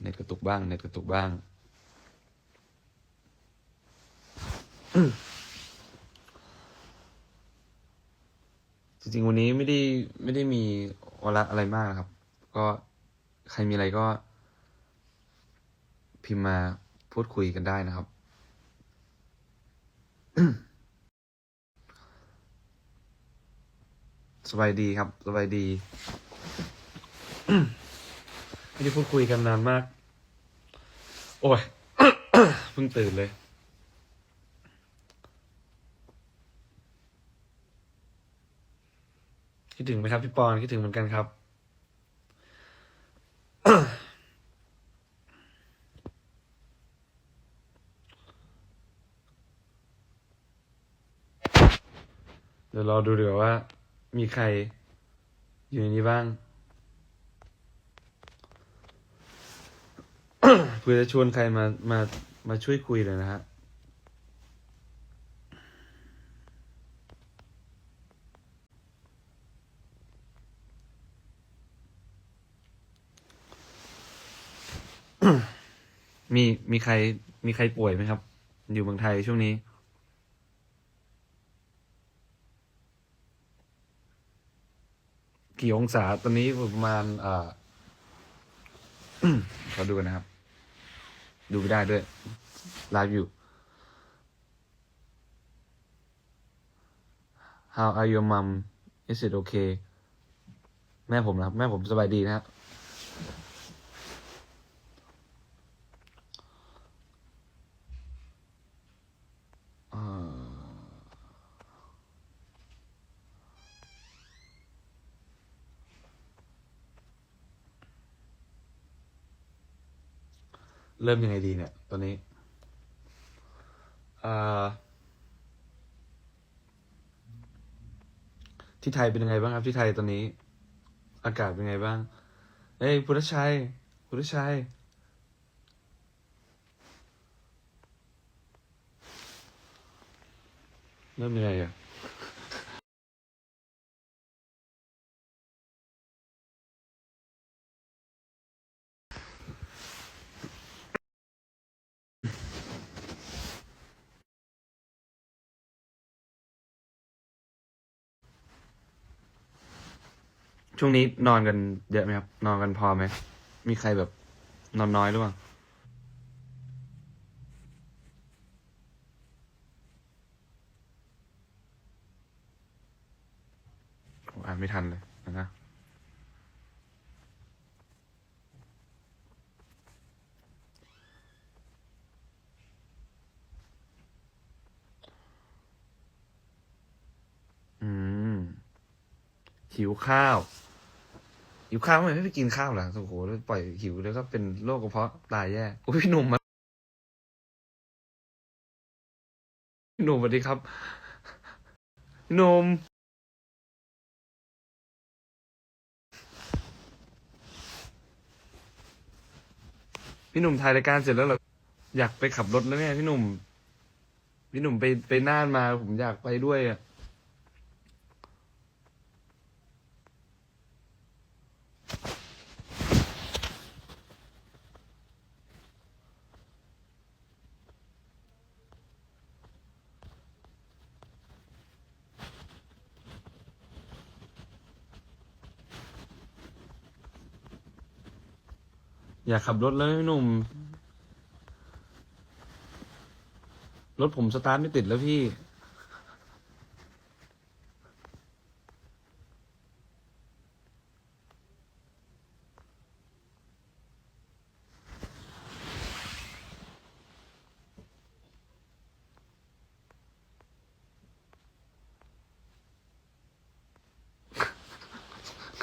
เน็ตกระตุกบ้าง เน็ตกระตุกบ้าง จริงๆ วันนี้ไม่ได้ไม่ได้มีวาระอะไรมากนะครับ ก็ใครมีอะไรก็ พิมพ์มาพูดคุยกันได้นะครับสบายดีครับสบายดี ไม่ได้พูดคุยกันนานมาก โอ้ยเพิ่งตื่นเลยคิดถึงไหมครับพี่ปอนคิดถึงเหมือนกันครับ เดี๋ยวรอดูเดี๋ยวว่า มีใครอยู่ในนี้บ้าง เพื่อจะชวนใครมามามาช่วยคุยเลยนะฮะมีมีใครมีใครป่วยไหมครับ อยู่เมืองไทยช่วงนี้ กี่องศาตอนนี้ประมาณอ่าขอดูกันนะครับ ดูไม่ได้ด้วยไลฟ์อยู่ How are your mom Is it okay แม่ผมนะครับ แม่ผมสบายดีนะครับ เอ่อ เริ่มยังไงดีเนี่ย ตอนนี้ที่ไทยเป็นยังไงบ้างครับ ที่ไทยตอนนี้ อากาศเป็นยังไงบ้างเอ้ยพุทธชัยพุทธชัยเริ่มยังไงอะ ช่วงนี้นอนกันเยอะไหมครับ นอนกันพอไหม มีใครแบบนอนน้อยหรือเปล่า อ่านไม่ทันเลยนะอืมหิวข้าว หิวข้าวทำไมไม่ไปกินข้าวล่ะโอ้โหแล้วปล่อยหิวแล้วก็เป็นโรคกระเพาะตายแย่โอ้พี่หนุ่มมาพี่หนุ่มสวัสดีครับพี่หนุ่มพี่หนุ่มถ่ายรายการเสร็จแล้วเหรออยากไปขับรถแล้วเนี่ยพี่หนุ่ม พี่หนุ่มไปไปน่านมาผมอยากไปด้วยอะ อย่าขับรถแล้วพี่หนุ่ม รถผมสตาร์ทไม่ติดแล้วพี่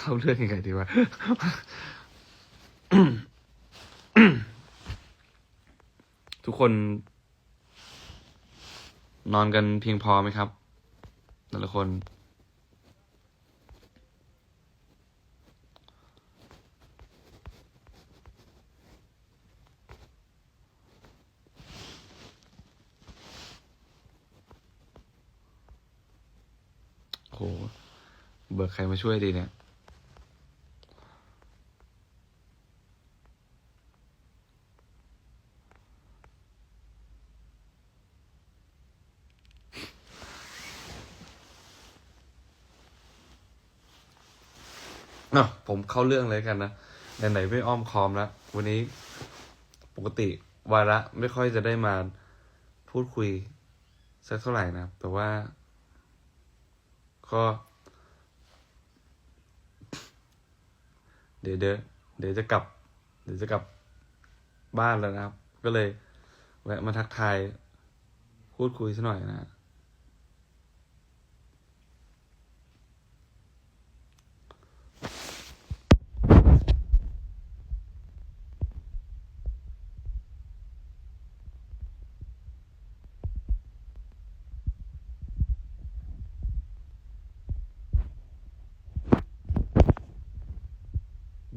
เข้าเรื่องยังไงดีวะ ทุก คนนอนกันเพียงพอไหมครับ แต่ละคน โห เบิกใครมาช่วยดีเนี่ย อะ ผมเข้าเรื่องเลยกันนะไหนๆไม่อ้อมคอมแล้ววันนี้ปกติวาระไม่ค่อยจะได้มาพูดคุยสักเท่าไหร่นะแต่ว่า ก็ เดี๋ยวเดี๋ยวเดี๋ยวจะกลับ เดี๋ยวจะกลับบ้านแล้วนะครับ ก็เลยแวะมาทักทายพูดคุยสักหน่อยนะ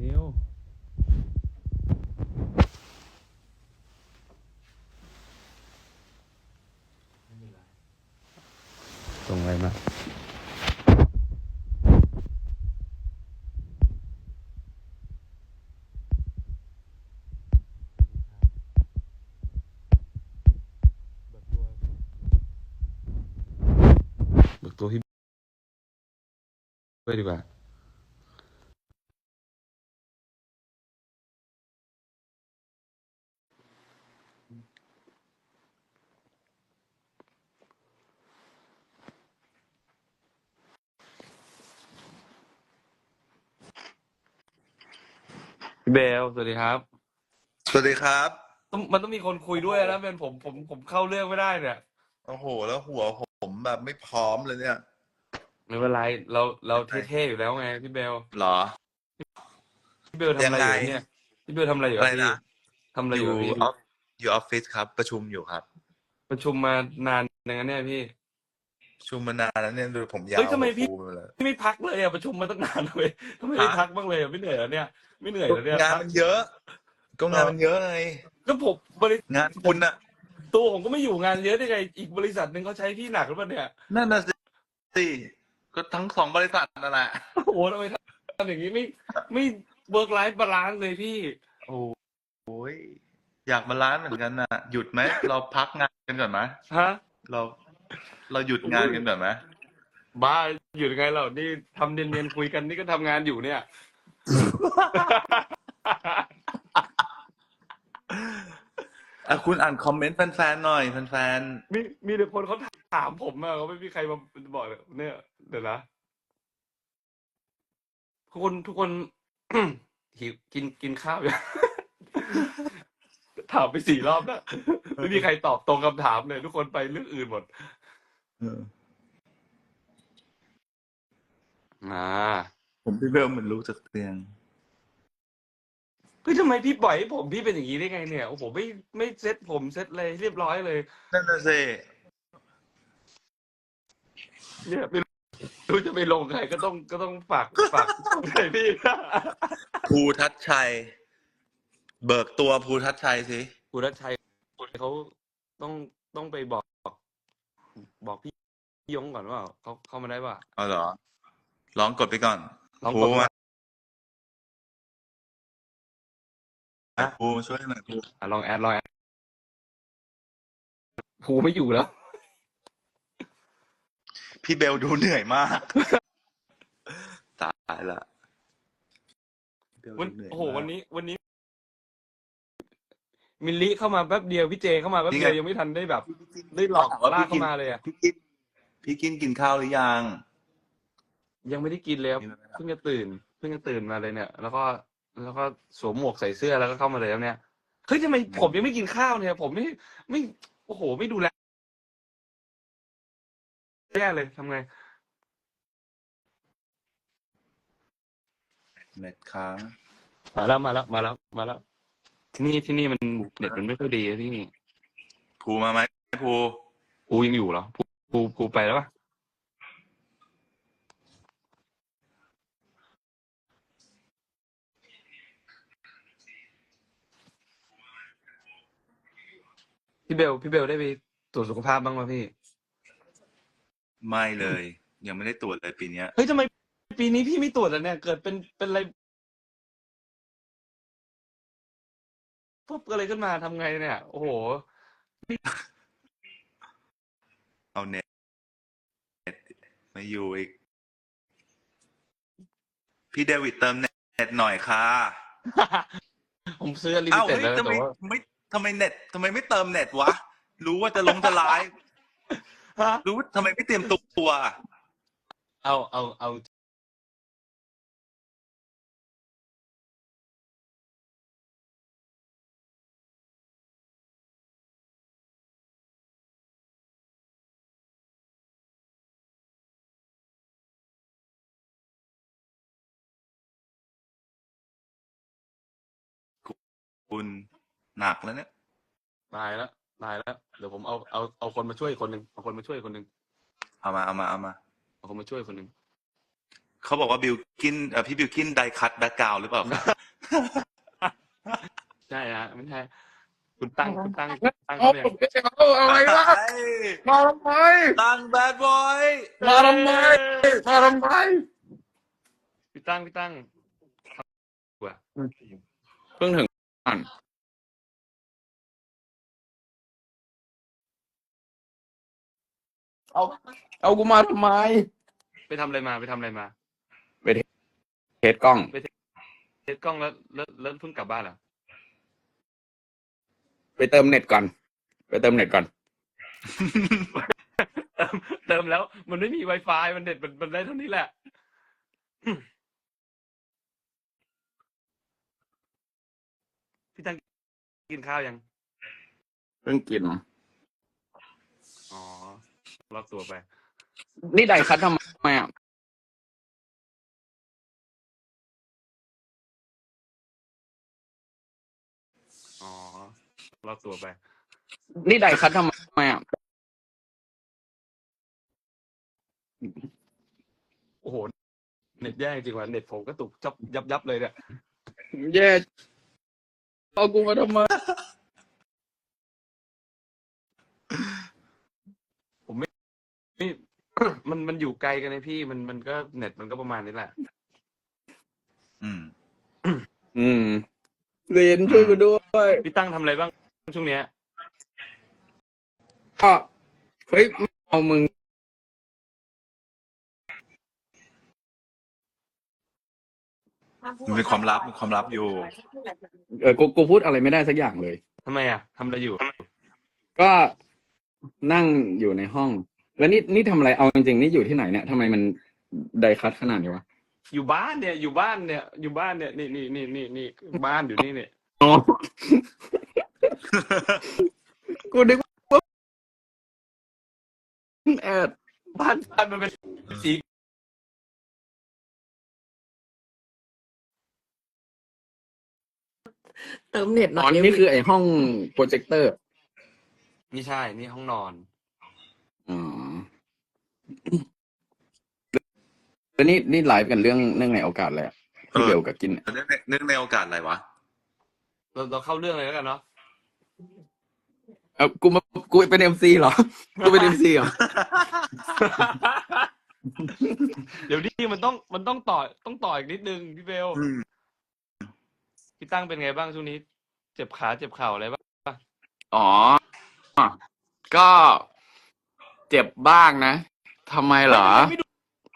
นิวส่งอะไรมา เบิกตัวพี่ด้ วยดีกว่าพี่เบลสวัสดีครับสวัสดีครับ ต้องมันต้องมีคนคุยด้วยนะเป็นผมผมผมเข้าเรื่องไม่ได้เนี่ย โอ้โห แล้วหัวผมแบบไม่พร้อมเลยเนี่ย ไม่เป็นไรเราเราเท่ๆอยู่แล้วไงพี่เบลเหรอ พี่เบลทำอะไรอยู่ยังไงเนี่ยพี่เบลทำอะไรอยู่อะไรพี่นะทำอะไรออยู่ยู่พี่ออฟอยู่ออฟฟิศครับ ประชุมอยู่ครับ ประชุมมานานอย่างนั้นเนี่ยพี่ ประชุมมานานแล้วเนี่ยดูผมยาวเฮ้ยทำไมพี่ ฟูไปเลย พี่ไม่พักเลยอะประชุมมาตั้งนานเลยทำไมไม่ฮะ พักบ้างเลยอะไม่เหนื่อยเหรอเนี่ยไม่เหนื่อยเหรอเนี่ยงานพักมันเยอะ ก็งานมันเยอะไงก็ผมบริงานคุณน่ะตัวผมก็ไม่อยู่งานเยอะได้ไงอีกบริษัทหนึ่งเขาใช้พี่หนักหรือเปล่าเนี่ย นั่นน่ะสิ ก็ทั้งสองบริษัทนั่นแหละโอ้โหทำไมทำอย่างนี้ไม่ไม่เวิร์กไลฟ์บาลานซ์เลยพี่ โอ้ยอยากมาล้านซ์เหมือนกันน่ะหยุดไหมเราพักงานกันก่อนไหมฮะเราเราหยุดงานกันก่อนไหมบ้าอยู่ยังไงเรานี่ทำเนียนๆคุยกันนี่ก็ทำงานอยู่เนี่ย อะคุณอ่านคอมเมนต์แฟนๆหน่อยแฟนมีมีแต่คนเขาถามผมอะเขาไม่มีใครมาบอกเลยเนี่ยเดี๋ยวนะทุกคนทุกคน หิวกินกินข้าวอยู่ถามไปสี่รอบแล้วไม่มีใครตอบตรงคำถามเลย ทุกคนไปเรื่องอื่นหมดๆเอออ่าผมพี่เบลเหมือนรู้จากเตียง เฮ้ยทำไมพี่ปล่อยให้ผมพี่เป็นอย่างนี้ได้ไงเนี่ยโอ้โหไม่ไม่เซ็ตผมเซ็ตเลยเรียบร้อยเลยนั่นน่ะสิเนี่ยไม่รู้จะไปลงใครก็ต้องก็ต้องฝากฝากใครพี่ ภูทัชชัย เบิกตัวภูทัชชัยสิคุณรัชชัยเขาต้องต้องไปบอก บอกพี่ยงก่อนว่าเขาเข้ามาได้ป่ะเอาเหรอลองกดไปก่อนลองภูกดมา มาภูมาช่วยหน่อยภูอะลองแอดลองแอดภูไม่อยู่แล้ว พี่เบลดูเหนื่อยมาก ตายละพี่เบลวันดูเหนื่อยโอ้โหมาก วันนี้วันนี้ มิลลิเข้ามาแป๊บเดียวพี่เจเข้ามาแป๊บนี่เดีไงยวยังไม่ทันได้แบบ ได้หลอกถามว่าลากพี่กิเข้านมาเลยอะพี่กินพี่กินกินข้าวหรือยัง ยังไม่ได้กินเลยครับกินแล้วนะครับเพิ่งจะตื่นเพิ่งจะตื่นมาเลยเนี่ย แล้วก็ แล้วก็สวมหมวกใส่เสื้อแล้วก็เข้ามาเลยครับเนี่ยเฮ้ยทำไมผมยังไม่กินข้าวเนี่ย ผมไม่ไม่โอ้โห ไม่ดูแลแย่เลยทำไงเน็ตค้างมาแล้วมาแล้วมาแล้วมาแล้ว ที่นี่ที่นี่มันเน็ตมันไม่ค่อยดีอะที่นี่ภูมาไหมภูภูยังอยู่เหรอภูภูภูไปแล้วปะ พี่เบล พี่เบลได้ไปตรวจสุขภาพบ้างไหมพี่ ไม่เลย ยังไม่ได้ตรวจเลยปีเนี้ย เฮ้ยทำไมปีนี้พี่ไม่ตรวจอะเนี่ย เกิดเป็นเป็นอะไรปุ๊บอะไรขึ้นมาทำไงเนี่ย โอ้โห เอาเน็ตเน็ตมาอยู่อีก พี่เดวิดเติมเน็ตหน่อยค่ะผมซื้อลิมิอ้าวเต็ดเฮ้ยแล้วทำไมแต่ว่าไม่ ทำไมเน็ตทำไมไม่เติมเน็ตวะ รู้ว่าจะลงจะไลฟ์ฮะรู้ทำไมไม่เตรียมตัว เอาเอาเอาคุณ หนักแล้วเนี่ยตายแล้วตายแล้วเดี๋ยวผมเอาเอาเอาคนมาช่วยคนหนึ่งเอาคนมาช่วยคนหนึ่งเอามาเอามาเอามาเอาคนมาช่วยคนหนึ่งเขาบอกว่าบิวกินเอ่อพี่บิวกินไดคัตแบ็กกราวหรือเปล่าครับใช่ฮะไม่ใช่คุณตั้งคุณตั้งตั้งเอาเขาเนี่ยเอาอะไรวะมาทำไมตั้งแบดบอยมาทำไมมาทำไมพี่ตั้งพี่ตั้งว่ะเพิ่งถึงบ้าน เอา เอากูมาทำไม ไปทำอะไรมาไปทำอะไรมา เทสกล้อง เทสกล้องแล้วแล้วแล้วเพิ่งกลับบ้านเหรอไปเติมเน็ตก่อน ไปเติมเน็ตก่อน เติมเติมแล้ว มันไม่มี Wi-Fi มันเด็ดมันมันได้เท่านี้แหละ พี่ตั้งกินข้าวยัง เพิ่งกินอ๋อ รอบตัวไป นี่ไดคัททำไมอะอ๋อรอบตัวไป นี่ไดคัททำไมอะโอ้โห เน็ตแย่จริงว่ะเน็ตผมก็ตุกจับยับยับเลยเนี่ย แย่เอากูมาทำไม นี่ มันมันอยู่ไกลกันนะพี่มันมันก็เน็ตมันก็ประมาณนี้แหละ อืม อืมเรียนช่วยกูด้วยพี่ตั้งทำอะไรบ้างช่วงเนี้ย ก็เฮ้ยไม่เอามึงมันเป็นความลับเป็นความลับอยู่ เออกูกูพูดอะไรไม่ได้สักอย่างเลย ทำไมอะ ทำอะไรอยู่ ก็นั่งอยู่ในห้อง แล้วนี่นี่ทำอะไรเอาจริงๆนี่อยู่ที่ไหนเนี่ยทำไมมันไดคัทขนาดนี้วะอยู่บ้านเนี่ยอยู่บ้านเนี่ยอยู่บ้านเนี่ยนี่นี่นี่นี่นี่บ้านอยู่นี่เนี่ยอ๋อกูนึกว่าแอดบ้านบ้านมันเป็นสีเติมเน็ตหอ๋น่ออยนี่คือไอห้องโปรเจคเตอร์ นี่ใช่ นี่ห้องนอน อ๋อ แล้วนี่นี่ไลฟ์กันเรื่องเรื่องในโอกาสอะไรอะที่เออเบลกับกินเนี่ยเนื่องในเนื่องในโอกาสอะไรวะเราเราเข้าเรื่องเลยแล้วกันเนาะเอากูมากูเป็นเอ็มซีเหรอ กูเป็นเอ็มซีเหรอ เดี๋ยวนี้มันต้องมันต้องต่อต้องต่ออีกนิดนึงพี่เบลอืมพี่ตั้งเป็นไงบ้างช่วงนี้ เจ็บขาเจ็บเข่าอะไรบ้างอ๋อ ก็เจ็บบ้างนะทำไมเหรอไม่ดู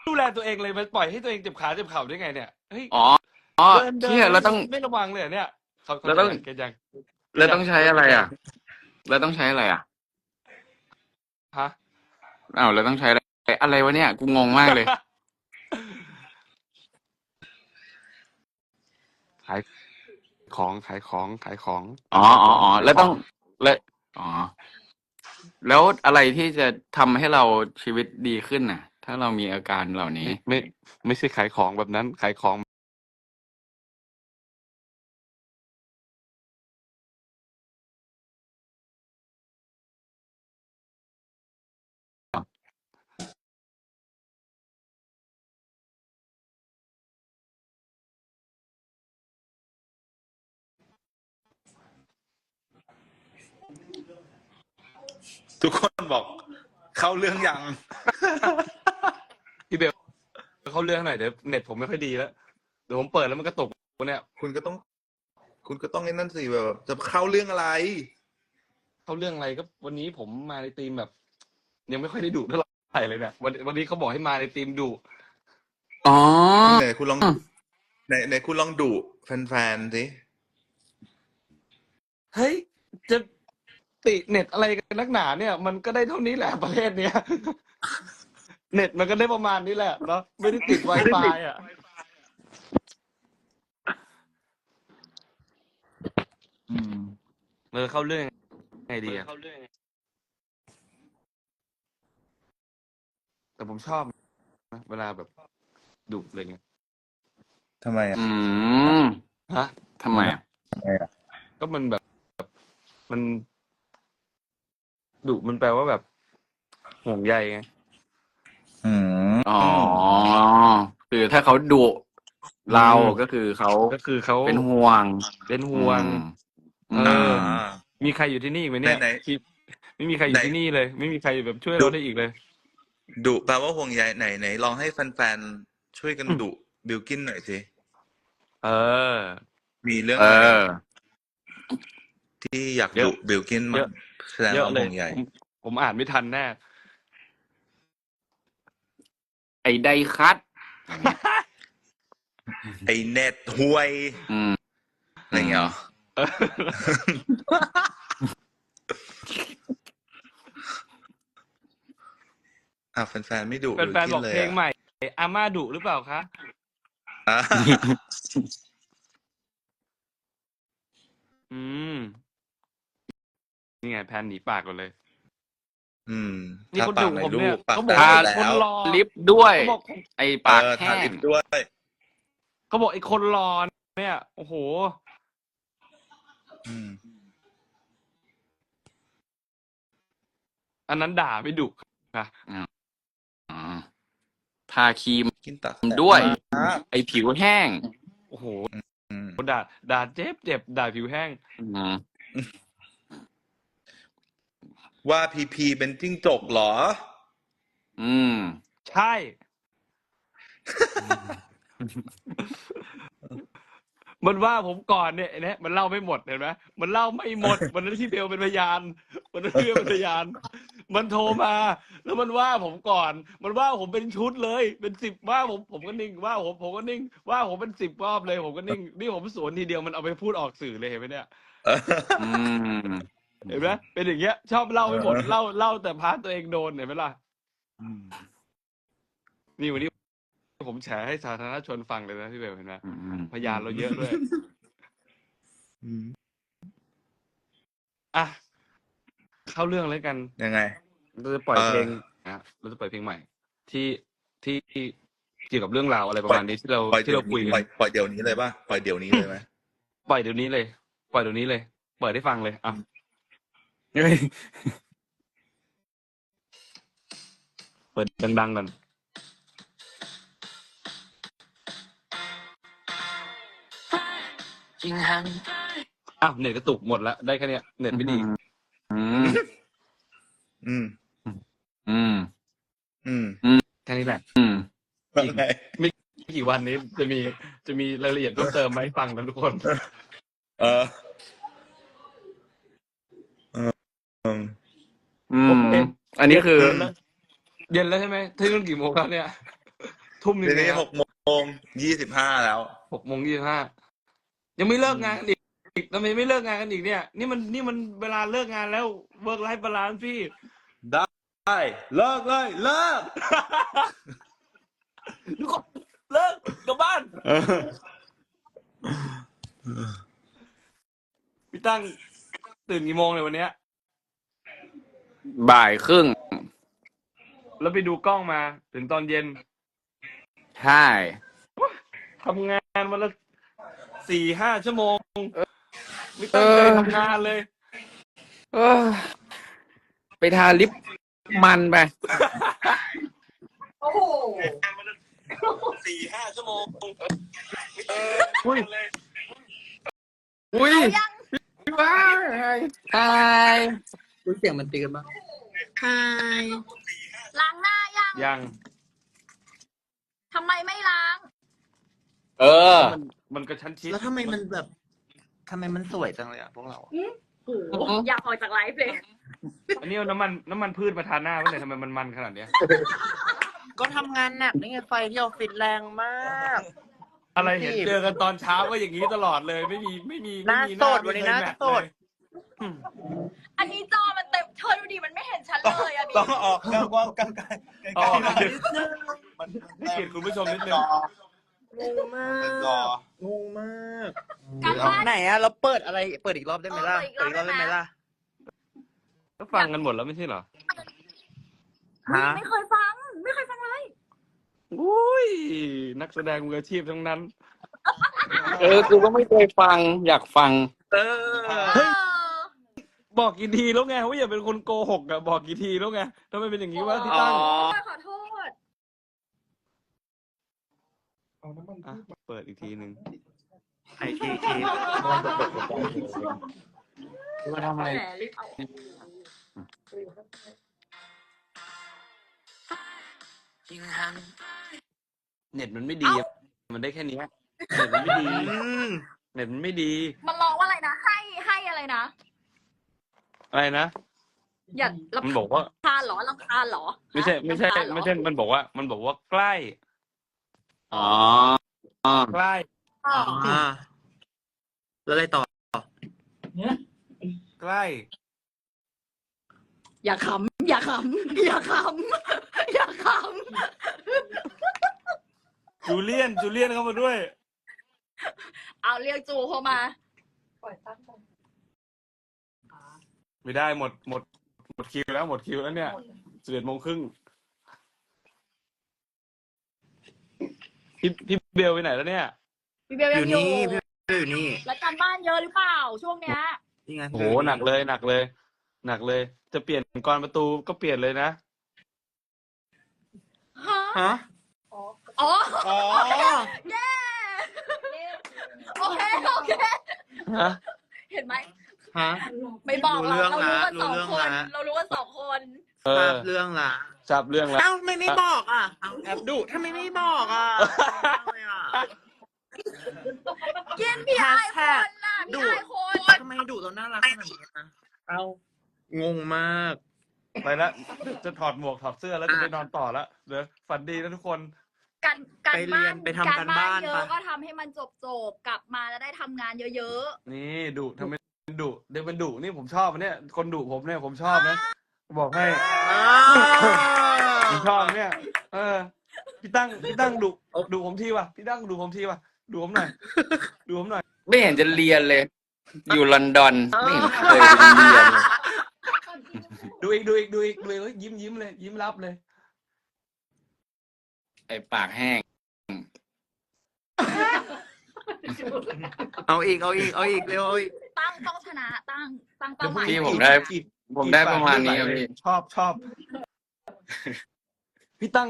ดูแลตัวเองเลยมันปล่อยให้ตัวเองเจ็บขาเจ็บเข่าได้ไงเนี่ยเฮ้ยอ๋ออ๋อเดินเดินเชี่ยแล้วต้อง ไม่ระวังเลยเหรอเนี่ยเขาเขาแล้วต้อง เก็ตยังแล้วต้องใช้อะไรอะ แล้วต้องใช้อะไรอะฮะอ้าวแล้วต้องใช้อะไรอะไรวะเนี่ยกูงงมากเลย ขายของขายของขายของอ๋ออ๋ออ๋อแล้วต้องแล้วอ๋อแล้วอะไรที่จะทำให้เราชีวิตดีขึ้นน่ะ ถ้าเรามีอาการเหล่านี้ไม่ไม่ไม่ใช่ขายของแบบนั้นขายของทุกคนบอกเข้าเรื่องยัง พี่เบลเขาเรื่องหน่อยเดี๋ยวเน็ตผมไม่ค่อยดีแล้วเดี๋ยวผมเปิดแล้วมันกระตุกเนี่ยคุณก็ต้อง คุณก็ต้องไอ้นั่นสิแบบจะเข้าเรื่องอะไร เขาเรื่องอะไรก็วันนี้ผมมาในธีมแบบ ยังไม่ค่อยได้ดุเท่าไหร่เลยเนี่ยวันวันนี้เขาบอกให้มาในธีมดุอ๋อเนี่ยคุณลองในในคุณลองดุแฟนๆสิเฮ้ยจะติเน็ตอะไรกันนักหนาเนี่ย มันก็ได้เท่านี้แหละประเทศเนี้ย เน็ตมันก็ได้ประมาณนี้แหละเนาะไม่ได้ติด Wi-Fi อะ อืมเออเข้าเรื่องไงดีอะแต่ผมชอบนะเวลาแบบดุอะไรเงี้ยทำไมอะอืมฮะ ทำไมอะทำไมอะก็มันแบบมันดุมันแปลว่าแบบห่วงใยไง อืมอ๋อ คือถ้าเขาดุเราอืมก็คือเขาก็คือเขาเป็นห่วง เป็นห่วงอืเอมอมีใครอยู่ที่นี่อีกไหมเนี่ยไหนที่ไม่มีใครอยู่ไหน ที่นี่เลย ไม่มีใครแบบช่วยเราได้อีกเลย ดุแปลว่าห่วงใยไหนไหนลองให้แฟนๆช่วยกันดุบิวกินหน่อยสิเออ มีเรื่องเออะไรอ ที่อยากเยดุอะบิวกินเยมาอะแสดงเยอะความเลยห่วงใย ผมผมอ่านไม่ทันแน่ ไอ้ไดคัตไอเน็ตห่วยอืม อะไรเงี้ยเหรอเอออะแฟนๆไม่ดุแฟนๆบอกบิวกินเพลงอะใหม่ อาม่าดุหรือเปล่าคะ อะอืม นี่ไงแพนหนีปากก่อนเลย อืมนี่ถ้าคนปาดุกในผมรูเนี่ยปปากเขาบอกแตว่ากคนแล้วรอลิฟต์ด้วย เขาบอกไอ้เอปากอแห้ทาลิงปด้วย เขาบอกไอ้คนรอเนี่ย โอ้โห อืม อันนั้นด่าไม่ดุค่ะ อ๋อทาครีม กินตักด้วย มากไอ้ผิวแห้งโอ้โหอืมด่าด่าเจ็บเจ็บด่าผิวแห้ง อืม ว่าพีพีเป็นจิ้งจกเหรอ อืม ใช่ มันว่าผมก่อนเนี่ยไอ้เนี่ยมันเล่าไม่หมดเห็นไหมมันเล่าไม่หมด วันนั้นที่เบลเป็นพยานวันนั้นที่เบลเป็นพยาน มันโทรมา แล้วมันว่าผมก่อน มันว่าผมเป็นชุดเลย เป็นสิบว่าผมผมก็นิ่งว่าผมผมก็นิ่ง ว่าผมเป็นสิบรอบเลย ผมก็นิ่ง นี่ผมสวนทีเดียวมันเอาไปพูดออกสื่อเลยเห็นไหมเนี่ย อืม เห็นไหมเป็นอย่างเงี้ย ชอบเล่าไม่หมดเล่าเล่าแต่พาร์ทตัวเองโดนเห็นไหมล่ะอืมนี่วันนี้ผมแฉให้สาธารณชนฟังเลยนะพี่เบลเห็นไหมอืมพยานเราเยอะด้วยอืมอะเข้าเรื่องเลยกันยังไง เราจะปล่อยเออเพลงอะเราจะปล่อยเพลงใหม่ที่ที่ที่เกี่ยวกับเรื่องราวอะไรประมาณนี้ที่เราปล่อยที่เดี๋ยเราวคุยนี้กัปล่อยนปล่อยเดี๋ยวนี้เลยป่ะปล่อยเดี๋ยวนี้เลยไหมปล่อยเดี๋ยวนี้เลย ปล่อยเดี๋ยวนี้เลยเปิดให้ฟังเลยอะ เฮ้ยเปิดดังๆก่อนจริงฮังอ้าวเน็ตกระตุกหมดแล้ว ได้แค่เนี้ยเน็ตไม่ดี อืม อืม อืม อืมแค่นี้แหละ อืมว่าไงไม่กี่วันนี้จะมีจะมีรายละเอียดเพิ่มเติมมาให้ฟังนะทุกคน เออเอออืม อื โอ ม เค อันนี้คือ เย็นแล้วใช่ไหมที่นู่นกี่โมงครับเนี่ย ทุ่มหนึ่งทีนี้แล้วหกโมงยี่สิบห้าแล้ว หกโมงยี่สิบห้ายังไม่เลิกงานกันอีกทำไมไม่เลิกงานกันอีกเนี่ย นี่มันนี่มันเวลาเลิกงานแล้วเวิร์กไลฟ์บาลานซ์พี่ ได้ เลิกเลย เลิก ทุกคนเลิกกลับบ้าน พี่ตั้งตื่นกี่โมงเลยวันเนี้ย บ่ายครึ่งแล้วไปดูกล้องมา ถึงตอนเย็นใช่ทำงานวันละสี่ห้าชั่วโมง ไม่ตั้งใจทำงานเลย เออ ไปทาลิปมันไป โอ้โหสี่ห้าชั่วโมงอุ้ยอุ้ยเอายังพี่ว้ายตาย รู้เสียงมันตีกันบ้างหายล้างหน้ายังยัง ทำไมไม่ล้าง เออมันมันกระชั้นชิดแล้วทำไมมันแบบทำไมมันสวยจังเลยอะพวกเราอะโอ้โหอยากออกจากไลฟ์เลย อันนี้เอาน้ำมันน้ำมันพืชมาทาหน้าไว้เลยทำไมมันมันขนาดเนี้ย ก็ทำงานหนักนี่ไงไฟที่ออฟฟิศแรงมาก อะไรเห็น เจอกันตอนเช้าก็อย่างนี้ตลอดเลย ไม่มีไม่มีหน้าไม่มีสดวันนี้หน้าไม่เคยแมทสดเลย อันนี้จอมันเต็มเธอดูดิมันไม่เห็นฉันเลยอะต้องพี่ออกกว้างๆใกล้ๆใกล้อ๋อๆหน่อยมันให้เกียรติคุณผู้ชมนิดนึง งงมาเป็นกจองงมาก การบ้าน ไหนอะเราเปิดอะไร เปิดอีกรอบได้ไหมล่ะ เออเปิดอีกรอบได้ไหมล่ะ ก็ฟังกันหมดแล้วไม่ใช่เหรอ ฮะ ไม่เคยฟัง ไม่เคยฟังเลย อุ้ย นักแสดงมืออาชีพทั้งนั้น เออ กูก็ไม่เคยฟัง อยากฟัง เออเออ บอกกี่ทีแล้วไงว่าอย่าเป็นคนโกหกอะบอกกี่ทีแล้วไงทำไมเป็นอย่างนี้วะพี่ตั้งอ๋อ ขอโทษอะเปิดอีกทีหนึ่งไอทีทีมาทำอะไรแหมรีบเอาเน็ตมันไม่ดีอะมันได้แค่เนี้ยเน็ตมันไม่ดีอืมเน็ตมันไม่ดี มันร้องว่าอะไรนะ ให้ให้อะไรนะ อะไรนะ อย่ามันลำบอกว่าคาญเหรอลำคาญเหรอไม่ใช่ ไม่ใช่ลำคาญเหรอไม่ใช่ มันบอกว่า มันบอกว่าใกล้ อ๋อใกล้ อ๋ออ่าแล้วอะไรต่อ ใกล้ อย่าขำอย่าขำอย่าขำอย่าขจูเลียน จูเลียนเข้ามาด้วยำเอาเรียกจูเข้ามา ไม่ได้หมดหมดหมดคิวแล้วหมดคิวแล้วเนี่ยสิบเอ็ดโมงครึ่งพี่พี่เบลไปไหนแล้วเนี่ย พี่เบลอยังยู่อยู่นี่พี่อยู่นี่แล้วการบ้านเยอะหรือเปล่าช่วงเนี้ยนี่ไงโอ้โหหนักเลยหนักเลย หนักเลย จะเปลี่ยนกรประตูก็เปลี่ยนเลยนะ ฮะฮะอ๋ออ๋อเย้โอเคโอเค ฮะเห็นไหม ฮะ ไม่บอกหรอกรู้เราเรื่รู้องกันละสองรู้คนเรื่องละเรารู้กันสองคนเอทราอบเรื่องละทราบเรื่องแล้ว เอ้าไม่ไม่บอกอะเอาแอบดุทำไมไม่บอกอะทำไมอะกินพี่ไอายคนน่ะพี่ไอายคน ทำไมดุเราน่ารักขนาดนี้นะเอ้างงมาก ไปแล้วจะถอดหมวกถอดเสื้อแล้วจะไปนอนต่อแล้วเดี๋ยวฝันดีนะทุกคนการการไปเรีบ้ายนนไปทำการบ้านเยอะปะ ก็ทำให้มันจบจบๆกลับมาแล้วได้ทำงานเยอะนี่ดุทำไม ดุเดี๋ยวมันดุนี่ผมชอบอันเนี่ยคนดุผมเนี่ยผมชอบนะบอกให้อ้าผมชอบเนี่ย เออ พี่ตั้งพี่ตั้งดุดุผมทีว่ะพี่ตั้งดุผมทีว่ะดุผมหน่อยดุผมหน่อย ไม่เห็นจะเรียนเลย อยู่ลอนดอนไม่เห็นเคยเรียนเลยดูอีกดูอีกดูอีกดูอีกเฮ้ยยิ้มยิ้มเลย ยิ้มรับเลย ไอปากแห้ง เอาอีกเอาอีกเอาอีกเร็วเอาอีกๆ ตั้งต้องชนะตั้งตั้งเป้าหมายพี่ดี๋วผพรุ่มงได้จีบผมได้จีบประมาณนี้ปครับเลยพี่ ชอบชอบพี่ตั้ง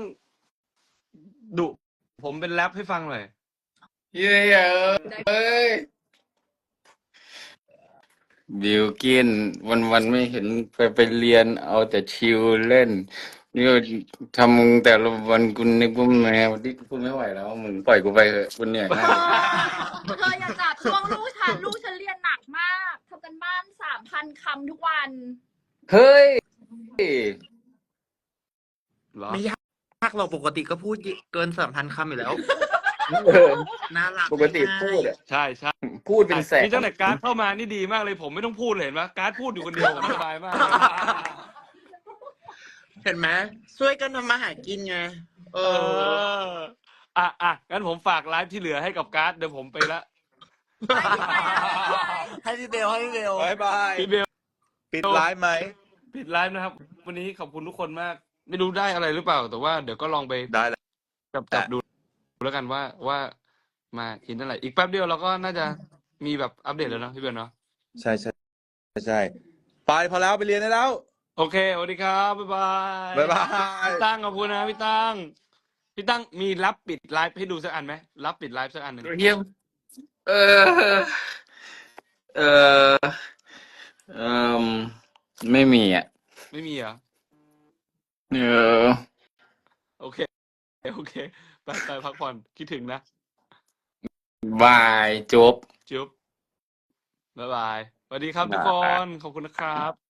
ดุผมเป็นแรปให้ฟังหน่อยเย้เอ้ยบิวกินวันวันๆไม่เห็นไปไปเรียนเอาแต่ชิลเล่นนี่ทำมึงแต่ละวันกูนึกว่าแมวที่กูไม่ไหวแล้วมึงปล่อยกูไปเถอะกูเหนื่อยมาก เธออย่าจับช่วงลูกฉันลูกฉันเรียนหนักมากทำกันบ้านสาม พันคำทุกวัน เฮ้ยเหรอไม่ยากหรอกปกติก็พูดเกินสามพันคำอยู่แล้วน่ารักปกติพูดอะใช่ใช่พูดเป็นแสนนี่ตั้งแต่การดเข้ามานี่ดีมากเลยผมไม่ต้องพูดเลยเห็นไหมการดพูดอยู่คนเดียวผมสบายมาก เห็นไหมช่วยกันทำมาหากินไง เอเออ ออะอะงั้นผมฝากไลฟ์ที่เหลือให้กับการ์ดเดี๋ยวผมไปละ ให้พี่เบลให้พี่เบลบายบายพี่เบลปิดไลฟ์ไหม ปิดไลฟ์นะครับ วันนี้ขอบคุณทุกคนมาก ไม่รู้ได้อะไรหรือเปล่า แต่ว่าเดี๋ยวก็ลองไปได้แล้วจับจับดูแล้วกันว่าว่ามาอินอะไรอีกแป๊บเดียวเราก็น่าจะมีแบบอัปเดตแล้วเนาะพี่เบลเนาะใช่ใช่ใช่ไปพอแล้วไปเรียนได้แล้ว โอเคสวัสดีครับบ๊ายบายบ๊ายบายพี่ตั้งขอบคุณนะพี่ตั้งพี่ตั้งมีรับปิดไลฟ์ให้ดูสักอันไหมรับปิดไลฟ์สักอันหนึ่งเยี่ยมเออเออเออไม่มีอะ ไม่มีเหรอเออ โอเค โอเค ไปไปพักผ่อนคิดถึงนะ บายจบ จุ๊บบ๊ายบายสวัสดีครับทุกบ๊ายคบายนขอบคุณนะครับ